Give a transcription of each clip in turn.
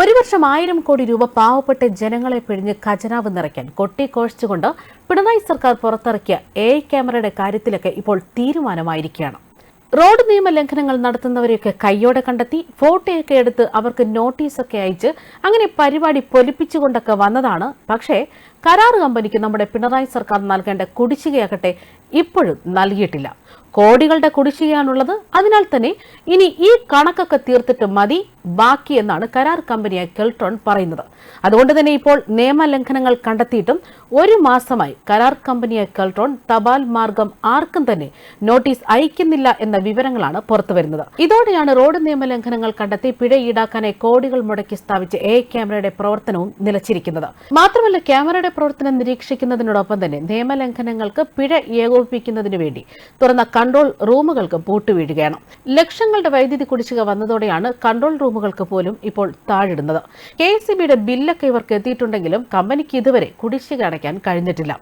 ഒരു വർഷം ആയിരം കോടി രൂപ പാവപ്പെട്ട ജനങ്ങളെ പിഴിഞ്ഞ് ഖജനാവ് നിറയ്ക്കാൻ കൊട്ടിക്കോഴിച്ചുകൊണ്ട് പിണറായി സർക്കാർ പുറത്തിറക്കിയ എ ക്യാമറയുടെ കാര്യത്തിലൊക്കെ ഇപ്പോൾ തീരുമാനമായിരിക്കുകയാണ്. റോഡ് നിയമ ലംഘനങ്ങൾ നടത്തുന്നവരെയൊക്കെ കയ്യോടെ കണ്ടെത്തി ഫോട്ടോയൊക്കെ എടുത്ത് അവർക്ക് നോട്ടീസൊക്കെ അയച്ച് അങ്ങനെ പരിപാടി പൊലിപ്പിച്ചുകൊണ്ടൊക്കെ വന്നതാണ്. പക്ഷേ കരാർ കമ്പനിക്ക് നമ്മുടെ പിണറായി സർക്കാർ നൽകേണ്ട കുടിശ്ശികയാകട്ടെ ഇപ്പോഴും നൽകിയിട്ടില്ല. കോടികളുടെ കുടിശ്ശികയാണുള്ളത്. അതിനാൽ തന്നെ ഇനി ഈ കണക്കൊക്കെ തീർത്തിട്ട് മതി ബാക്കി എന്നാണ് കരാർ കമ്പനിയായ കെൽട്രോൺ പറയുന്നത്. അതുകൊണ്ട് തന്നെ ഇപ്പോൾ നിയമലംഘനങ്ങൾ കണ്ടെത്തിയിട്ടും ഒരു മാസമായി കരാർ കമ്പനിയായ കെൽട്രോൺ തപാൽ മാർഗം ആർക്കും തന്നെ നോട്ടീസ് അയക്കുന്നില്ല എന്ന വിവരങ്ങളാണ് പുറത്തുവരുന്നത് ഇതോടെയാണ് റോഡ് നിയമലംഘനങ്ങൾ കണ്ടെത്തി പിഴ ഈടാക്കാനായി കോടികൾ മുടക്കി സ്ഥാപിച്ച എ ക്യാമറയുടെ പ്രവർത്തനവും നിലച്ചിരിക്കുന്നത്. മാത്രമല്ല ക്യാമറയുടെ പ്രവർത്തനം നിരീക്ഷിക്കുന്നതിനോടൊപ്പം തന്നെ നിയമലംഘനങ്ങൾക്ക് പിഴ ഏകോപിപ്പിക്കുന്നതിന് വേണ്ടി തുറന്ന കൺട്രോൾ റൂമുകൾക്ക് പൂട്ടുവീഴുകയാണ്. ലക്ഷങ്ങളുടെ വൈദ്യുതി കുടിശ്ശിക വന്നതോടെയാണ് കൺട്രോൾ റൂമുകൾക്ക് പോലും ഇപ്പോൾ താഴിടുന്നത്. കെ എസ് സി ബിയുടെ ബില്ലൊക്കെ ഇവർക്ക് എത്തിയിട്ടുണ്ടെങ്കിലും കമ്പനിക്ക് ഇതുവരെ കുടിശ്ശിക അടയ്ക്കാൻ കഴിഞ്ഞിട്ടില്ല.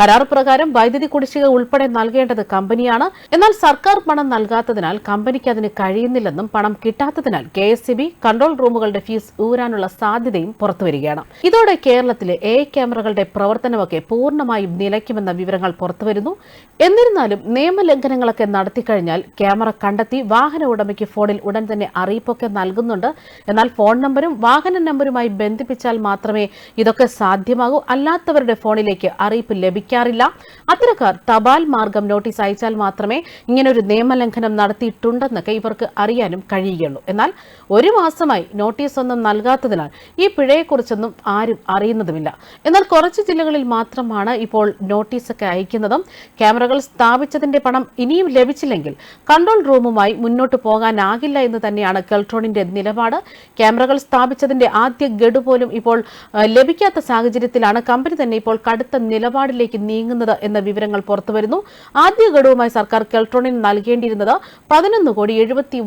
കരാർ പ്രകാരം വൈദ്യുതി കുടിശ്ശിക ഉൾപ്പെടെ നൽകേണ്ടത് കമ്പനിയാണ്. എന്നാൽ സർക്കാർ പണം നൽകാത്തതിനാൽ കമ്പനിക്ക് അതിന് കഴിയുന്നില്ലെന്നും പണം കിട്ടാത്തതിനാൽ K S C B control റൂമുകളുടെ fees ഊരാനുള്ള സാധ്യതയും പുറത്തുവരികയാണ്. ഇതോടെ കേരളത്തിലെ എ ക്യാമറകളുടെ പ്രവർത്തനമൊക്കെ പൂർണമായും നിലയ്ക്കുമെന്ന വിവരങ്ങൾ പുറത്തുവരുന്നു. എന്നിരുന്നാലും നിയമലംഘനങ്ങളൊക്കെ നടത്തിക്കഴിഞ്ഞാൽ ക്യാമറ കണ്ടെത്തി വാഹന ഉടമയ്ക്ക് ഫോണിൽ ഉടൻ തന്നെ അറിയിപ്പൊക്കെ നൽകുന്നുണ്ട്. എന്നാൽ ഫോൺ നമ്പരും വാഹന നമ്പരുമായി ബന്ധിപ്പിച്ചാൽ മാത്രമേ ഇതൊക്കെ സാധ്യമാകൂ. അല്ലാത്തവരുടെ ഫോണിലേക്ക് അറിയിപ്പ് ലഭിക്കാറില്ല. അത്തരക്കാർ തപാൽ മാർഗം നോട്ടീസ് അയച്ചാൽ മാത്രമേ ഇങ്ങനൊരു നിയമലംഘനം നടത്തിയിട്ടുണ്ടെന്നൊക്കെ ഇവർക്ക് അറിയാനും കഴിയുകയുള്ളൂ. എന്നാൽ ഒരു മാസമായി നോട്ടീസ് ഒന്നും നൽകാത്തതിനാൽ ഈ പിഴയെക്കുറിച്ചൊന്നും ആരും അറിയുന്നതുമില്ല. എന്നാൽ കുറച്ച് ജില്ലകളിൽ മാത്രമാണ് ഇപ്പോൾ നോട്ടീസൊക്കെ അയക്കുന്നതും. ക്യാമറകൾ സ്ഥാപിച്ചതിന്റെ പണം ഇനിയും ലഭിച്ചില്ലെങ്കിൽ കൺട്രോൾ റൂമുമായി മുന്നോട്ട് പോകാനാകില്ല എന്ന് തന്നെയാണ് കെൽട്രോണിന്റെ നിലപാട്. ക്യാമറകൾ സ്ഥാപിച്ചതിന്റെ ആദ്യ ഗഡു പോലും ഇപ്പോൾ ലഭിക്കാത്ത സാഹചര്യത്തിലാണ് കമ്പനി തന്നെ ഇപ്പോൾ കടുത്ത നിലപാടിലേക്ക് നീങ്ങുന്നത് എന്ന വിവരങ്ങൾ പുറത്തുവരുന്നു. ആദ്യ ഗഡുവുമായി സർക്കാർ കെൽട്രോണിന് നൽകേണ്ടിയിരുന്നത് പതിനൊന്ന് കോടി എഴുപത്തി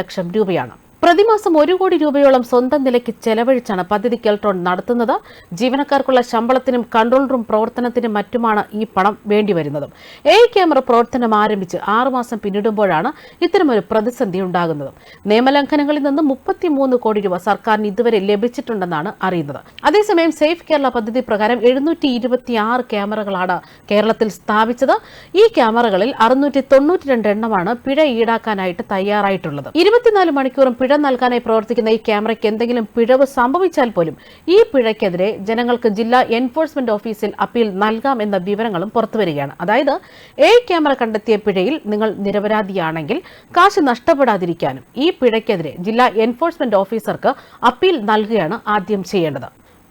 ലക്ഷം രൂപയാണ്. പ്രതിമാസം ഒരു കോടി രൂപയോളം സ്വന്തം നിലയ്ക്ക് ചെലവഴിച്ചാണ് പദ്ധതി കെൽട്രോൺ നടത്തുന്നത്. ജീവനക്കാർക്കുള്ള ശമ്പളത്തിനും കൺട്രോൾ റൂം പ്രവർത്തനത്തിനും മറ്റുമാണ് ഈ പണം വേണ്ടിവരുന്നത്. എ ക്യാമറ പ്രവർത്തനം ആരംഭിച്ച് ആറുമാസം പിന്നിടുമ്പോഴാണ് ഇത്തരമൊരു പ്രതിസന്ധി ഉണ്ടാകുന്നത്. നിയമലംഘനങ്ങളിൽ നിന്ന് മുപ്പത്തിമൂന്ന് കോടി രൂപ സർക്കാരിന് ഇതുവരെ ലഭിച്ചിട്ടുണ്ടെന്നാണ് അറിയുന്നത്. അതേസമയം സേഫ് കേരള പദ്ധതി പ്രകാരം എഴുന്നൂറ്റി ഇരുപത്തിയാറ് ക്യാമറകളാണ് കേരളത്തിൽ സ്ഥാപിച്ചത്. ഈ ക്യാമറകളിൽ അറുന്നൂറ്റി തൊണ്ണൂറ്റി രണ്ട് എണ്ണമാണ് പിഴ ഈടാക്കാനായിട്ട് തയ്യാറായിട്ടുള്ളത്. ഇരുപത്തിനാല് മണിക്കൂറും പിഴ നൽകാനായി പ്രവർത്തിക്കുന്ന ഈ ക്യാമറയ്ക്ക് എന്തെങ്കിലും പിഴവ് സംഭവിച്ചാൽ പോലും ഈ പിഴയ്ക്കെതിരെ ജനങ്ങൾക്ക് ജില്ലാ എൻഫോഴ്സ്മെന്റ് ഓഫീസിൽ അപ്പീൽ നൽകാം എന്ന വിവരങ്ങളും പുറത്തുവരികയാണ് അതായത് എ ക്യാമറ കണ്ടെത്തിയ പിഴയിൽ നിങ്ങൾ നിരപരാധിയാണെങ്കിൽ കാശ് നഷ്ടപ്പെടാതിരിക്കാനും ഈ പിഴയ്ക്കെതിരെ ജില്ലാ എൻഫോഴ്സ്മെന്റ് ഓഫീസർക്ക് അപ്പീൽ നൽകുകയാണ് ആദ്യം ചെയ്യേണ്ടത്.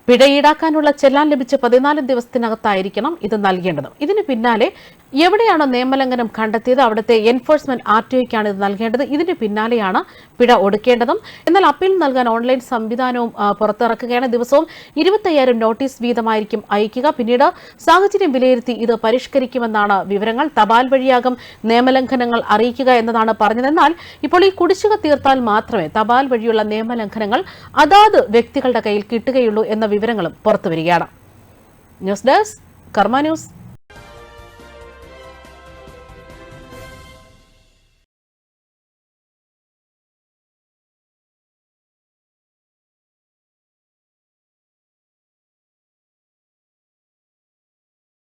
പിഴ ഈടാക്കാനുള്ള ചെല്ലാൻ ലഭിച്ച പതിനാല് ദിവസത്തിനകത്തായിരിക്കണം ഇത് നൽകേണ്ടത്. ഇതിന് പിന്നാലെ എവിടെയാണോ നിയമലംഘനം കണ്ടെത്തിയത്? അവിടുത്തെ എൻഫോഴ്സ്മെന്റ് ആർ ടി ഒക്കാണ് ഇത് നൽകേണ്ടത്. ഇതിന്റെ പിന്നാലെയാണ് പിഴ ഒടുക്കേണ്ടതും. എന്നാൽ അപ്പീൽ നൽകാൻ ഓൺലൈൻ സംവിധാനവും പുറത്തിറക്കുകയാണ്. ദിവസവും ഇരുപത്തയ്യായിരം നോട്ടീസ് വീതമായിരിക്കും അയക്കുക പിന്നീട് സാഹചര്യം വിലയിരുത്തി ഇത് പരിഷ്കരിക്കുമെന്നാണ് വിവരങ്ങൾ. തപാൽ വഴിയാകും നിയമലംഘനങ്ങൾ അറിയിക്കുക എന്നതാണ് പറഞ്ഞതെന്നാൽ ഇപ്പോൾ ഈ കുടിശ്ശിക തീർത്താൽ മാത്രമേ തപാൽ വഴിയുള്ള നിയമലംഘനങ്ങൾ അതാത് വ്യക്തികളുടെ കയ്യിൽ കിട്ടുകയുള്ളൂ എന്ന വിവരങ്ങളും പുറത്തുവരികയാണ്. News desk Karma news.